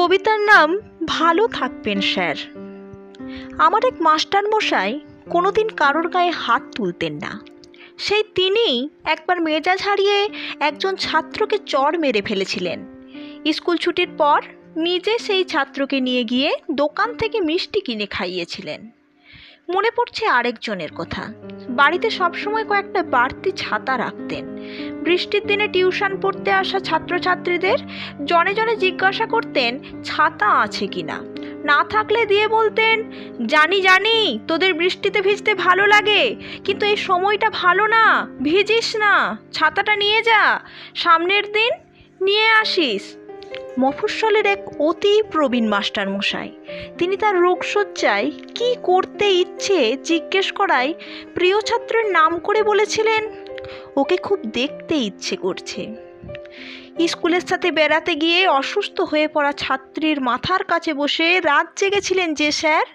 কবিতার নাম ভালো থাকবেন, স্যার। আমার এক মাস্টার মশাই কোনোদিন কারোর গায়ে হাত তুলতেন না। সেই তিনি একবার মেজাজ হারিয়ে একজন ছাত্রকে চড় মেরে ফেলেছিলেন। স্কুল ছুটির পর নিজে সেই ছাত্রকে নিয়ে গিয়ে দোকান থেকে মিষ্টি কিনে খাইয়েছিলেন। মনে পড়ছে আরেকজনের কথা। বাড়িতে সবসময় কয়েকটা বাড়তি ছাতা রাখতেন। বৃষ্টির দিনে টিউশন পড়তে আসা ছাত্রছাত্রীদের জনে জনে জিজ্ঞাসা করতেন, ছাতা আছে কি না না থাকলে দিয়ে বলতেন, জানি জানি, তোদের বৃষ্টিতে ভিজতে ভালো লাগে, কিন্তু এই সময়টা ভালো না, ভিজিস না, ছাতাটা নিয়ে যা, সামনের দিন নিয়ে আসিস। মফস্বলের এক অতি প্রবীণ মাস্টার মশাই তিনি তার রোগশয্যায় কি করতে ইচ্ছে জিজ্ঞেস করায় প্রিয় ছাত্রের নাম করে বলেছিলেন, ওকে খুব দেখতে ইচ্ছে করছে। স্কুলের সাথে বেড়াতে গিয়ে অসুস্থ হয়ে পড়া ছাত্রীর মাথার কাছে বসে রাত জেগেছিলেন যে স্যার,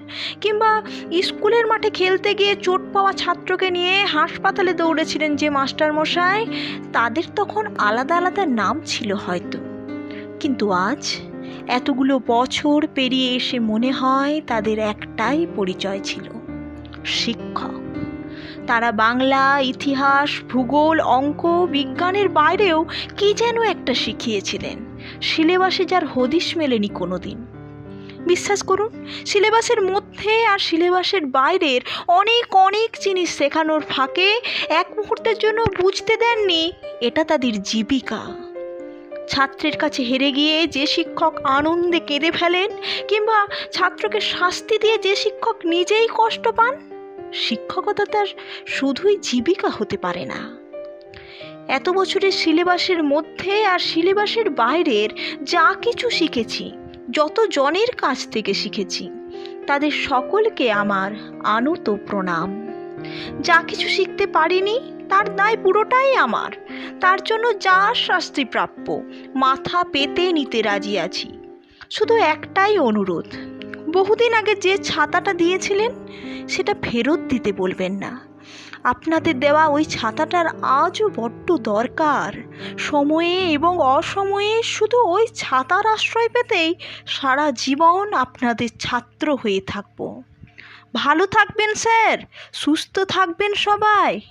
কিংবা স্কুলের মাঠে খেলতে গিয়ে চোট পাওয়া ছাত্রকে নিয়ে হাসপাতালে দৌড়েছিলেন যে মাস্টার মশাই তাদের তখন আলাদা আলাদা নাম ছিল হয়তো। কিন্তু আজ এতগুলো বছর পেরিয়ে এসে মনে হয় তাদের একটাই পরিচয় ছিল, শিক্ষক। তারা বাংলা, ইতিহাস, ভূগোল, অঙ্ক, বিজ্ঞানের বাইরেও কি যেন একটা শিখিয়েছিলেন, সিলেবাসে যার হদিশ মেলেনি কোনো দিন বিশ্বাস করুন, সিলেবাসের মধ্যে আর সিলেবাসের বাইরের অনেক অনেক জিনিস শেখানোর ফাঁকে এক মুহূর্তের জন্য বুঝতে দেননি, এটা তাদের জীবিকা। ছাত্রের কাছে হেরে গিয়ে যে শিক্ষক আনন্দে কেঁদে ফেলেন কিংবা ছাত্রকে শাস্তি দিয়ে যে শিক্ষক নিজেই কষ্ট পান, শিক্ষকতা তার শুধুই জীবিকা হতে পারে না। এত বছরের সিলেবাসের মধ্যে আর সিলেবাসের বাইরের যা কিছু শিখেছি, যত জনের কাছ থেকে শিখেছি, তাদের সকলকে আমার আনত প্রণাম। যা কিছু শিখতে পারিনি, তার দায় পুরোটাই আমার। তার জন্য যা শাস্তি প্রাপ্য, মাথা পেতে নিতে রাজি আছি। শুধু একটাই অনুরোধ, বহুদিন আগে যে ছাতাটা দিয়েছিলেন, সেটা ফেরত দিতে বলবেন না। আপনাদের দেওয়া ওই ছাতাটার আজও বড্ড দরকার। সময়ে এবং অসময়ে শুধু ওই ছাতার আশ্রয় পেতেই সারা জীবন আপনাদের ছাত্র হয়ে থাকব। ভালো থাকবেন, স্যার। সুস্থ থাকবেন সবাই।